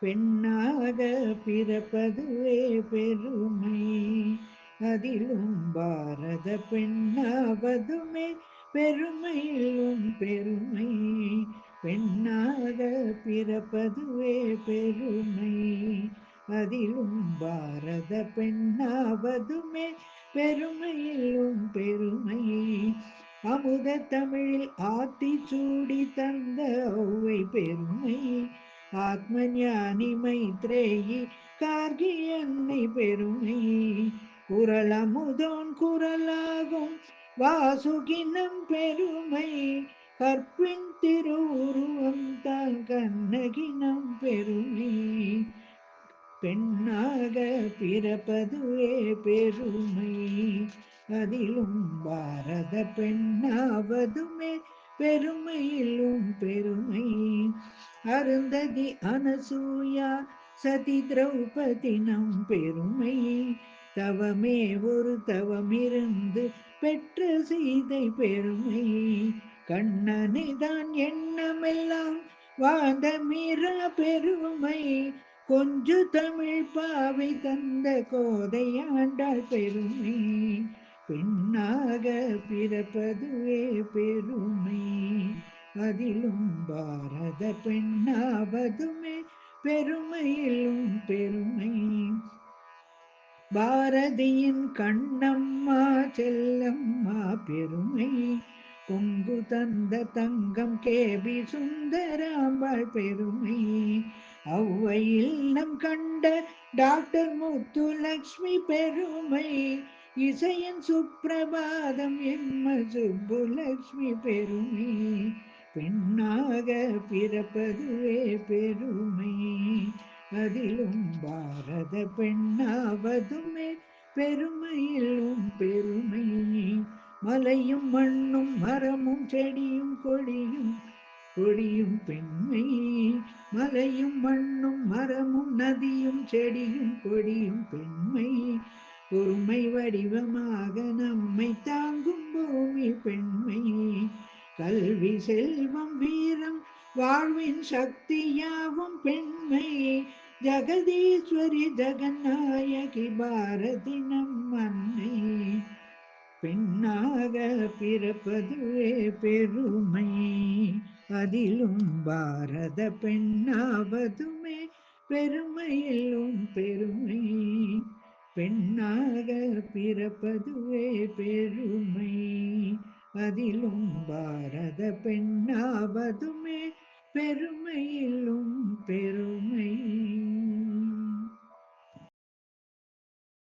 பெண்ணாக பிறப்பதுவே பெருமை. அதிலும் பாரத பெண்ணாவதுமே பெருமையிலும் பெருமை. பெண்ணாக பிறப்பதுவே பெருமை. அதிலும் பாரத பெண்ணாவதுமே பெருமையிலும் பெருமை. அமுத தமிழில் ஆத்தி சூடி தந்த ஒவ்வை பெருமை. ஆத்ம ஞானி மைத்ரேயி கார்கி என்னை பெருமை. குரலமுதோன் குரலாகும் வாசுகினம் பெருமை. கற்பின் திருவுருவம் தான் கண்ணகினம் பெருமை. பெண்ணாக பிறப்பதுவே பெருமை. அதிலும் பாரத பெண்ணாவதுமே பெருமையிலும் பெருமை. அருந்ததி அனசூயா சதி திரௌபதி நம் பெருமை தவமே ஒரு தவமிருந்து பெற்ற சீதை பெருமை கண்ணனை தான் எண்ணமெல்லாம் வாழ்ந்த மீரா பெருமை கொஞ்சு தமிழ் பாவை தந்த கோதையாண்டாள் பெருமை பெண்ணாக பிறப்பதுவே பெருமை அதிலும் பாரத பெண்ணாவதுமே பெருமையிலும் பெருமை. பாரதியின் கண்ணம்மா செல்லம்மா பெருமை. பொங்கு தந்த தங்கம் கேபி சுந்தராம்பாள் பெருமை. ஔவையில் நம் கண்ட டாக்டர் முத்துலக்ஷ்மி பெருமை. இசையின் சுப்பிரபாதம் எம்ம சுப்புலக்ஷ்மி பெருமை. பெண்ணாக பிறப்பதுவே பெருமை. அதிலும் பாரத பெண்ணாவதுமே பெருமையிலும் பெருமை. மலையும் மண்ணும் மரமும் செடியும் கொடியும் கொடியும் பெண்மை. மலையும் மண்ணும் மரமும் நதியும் செடியும் கொடியும் பெண்மை. பொறுமை வடிவமாக நம்மை தாங்கும் பூமி பெண்மை. கல்வி செல்வம் வீரம் வாழ்வின் சக்தியாவும் பெண்மை. ஜெகதீஸ்வரி ஜெகநாயகி பாரதி நம் அன்னை. பெண்ணாக பிறப்பதுவே பெருமை. அதிலும் பாரத பெண்ணாவதுமே பெருமையிலும் பெருமை. பெண்ணாக பிறப்பதுவே பெருமை. அதிலும் பாரத பெண்ணாவதுமே பெருமையில்